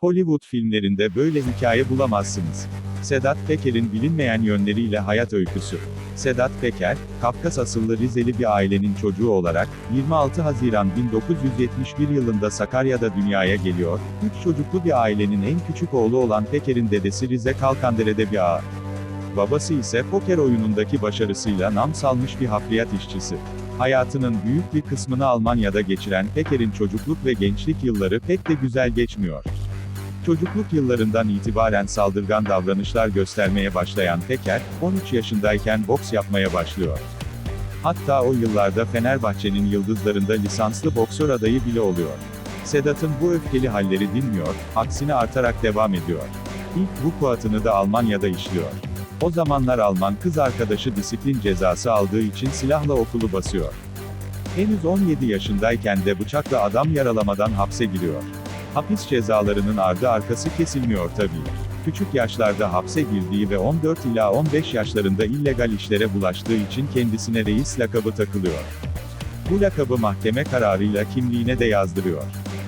Hollywood filmlerinde böyle hikaye bulamazsınız. Sedat Peker'in bilinmeyen yönleriyle hayat öyküsü. Sedat Peker, Kafkas asıllı Rizeli bir ailenin çocuğu olarak, 26 Haziran 1971 yılında Sakarya'da dünyaya geliyor, üç çocuklu bir ailenin en küçük oğlu olan Peker'in dedesi Rize Kalkandere'de bir ağa. Babası ise poker oyunundaki başarısıyla nam salmış bir hafriyat işçisi. Hayatının büyük bir kısmını Almanya'da geçiren Peker'in çocukluk ve gençlik yılları pek de güzel geçmiyor. Çocukluk yıllarından itibaren saldırgan davranışlar göstermeye başlayan Peker, 13 yaşındayken boks yapmaya başlıyor. Hatta o yıllarda Fenerbahçe'nin yıldızlarında lisanslı boksör adayı bile oluyor. Sedat'ın bu öfkeli halleri dinmiyor, aksine artarak devam ediyor. İlk vukuatını da Almanya'da işliyor. O zamanlar Alman kız arkadaşı disiplin cezası aldığı için silahla okulu basıyor. Henüz 17 yaşındayken de bıçakla adam yaralamadan hapse giriyor. Hapis cezalarının ardı arkası kesilmiyor tabii. Küçük yaşlarda hapse girdiği ve 14 ila 15 yaşlarında illegal işlere bulaştığı için kendisine reis lakabı takılıyor. Bu lakabı mahkeme kararıyla kimliğine de yazdırıyor.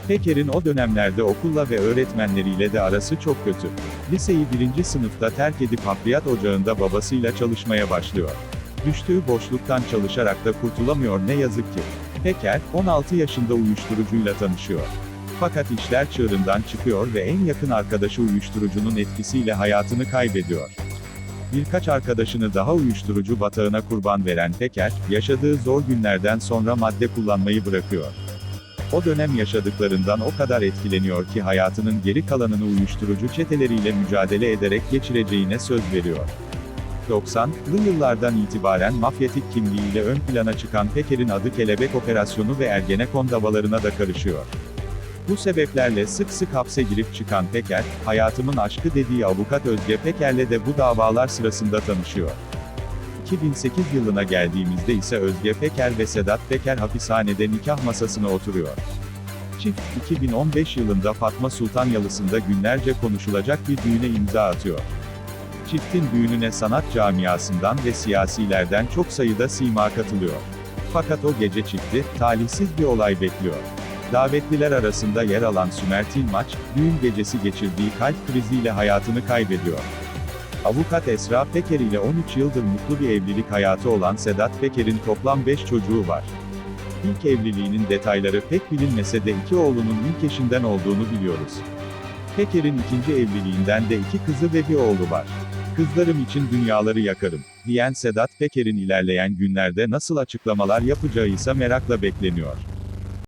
Peker'in o dönemlerde okulla ve öğretmenleriyle de arası çok kötü. Liseyi birinci sınıfta terk edip hafriyat ocağında babasıyla çalışmaya başlıyor. Düştüğü boşluktan çalışarak da kurtulamıyor ne yazık ki. Peker, 16 yaşında uyuşturucuyla tanışıyor. Fakat işler çığırından çıkıyor ve en yakın arkadaşı uyuşturucunun etkisiyle hayatını kaybediyor. Birkaç arkadaşını daha uyuşturucu batağına kurban veren Peker, yaşadığı zor günlerden sonra madde kullanmayı bırakıyor. O dönem yaşadıklarından o kadar etkileniyor ki hayatının geri kalanını uyuşturucu çeteleriyle mücadele ederek geçireceğine söz veriyor. 90'lı yıllardan itibaren mafyatik kimliğiyle ön plana çıkan Peker'in adı Kelebek Operasyonu ve Ergenekon davalarına da karışıyor. Bu sebeplerle sık sık hapse girip çıkan Peker, hayatımın aşkı dediği avukat Özge Peker'le de bu davalar sırasında tanışıyor. 2008 yılına geldiğimizde ise Özge Peker ve Sedat Peker hapishanede nikah masasına oturuyor. Çift, 2015 yılında Fatma Sultan Yalısı'nda günlerce konuşulacak bir düğüne imza atıyor. Çiftin düğününe sanat camiasından ve siyasilerden çok sayıda sima katılıyor. Fakat o gece çifti, talihsiz bir olay bekliyor. Davetliler arasında yer alan Sümer Tilmaç, düğün gecesi geçirdiği kalp kriziyle hayatını kaybediyor. Avukat Esra Peker ile 13 yıldır mutlu bir evlilik hayatı olan Sedat Peker'in toplam 5 çocuğu var. İlk evliliğinin detayları pek bilinmese de iki oğlunun ilk eşinden olduğunu biliyoruz. Peker'in ikinci evliliğinden de iki kızı ve bir oğlu var. Kızlarım için dünyaları yakarım, diyen Sedat Peker'in ilerleyen günlerde nasıl açıklamalar yapacağı ise merakla bekleniyor.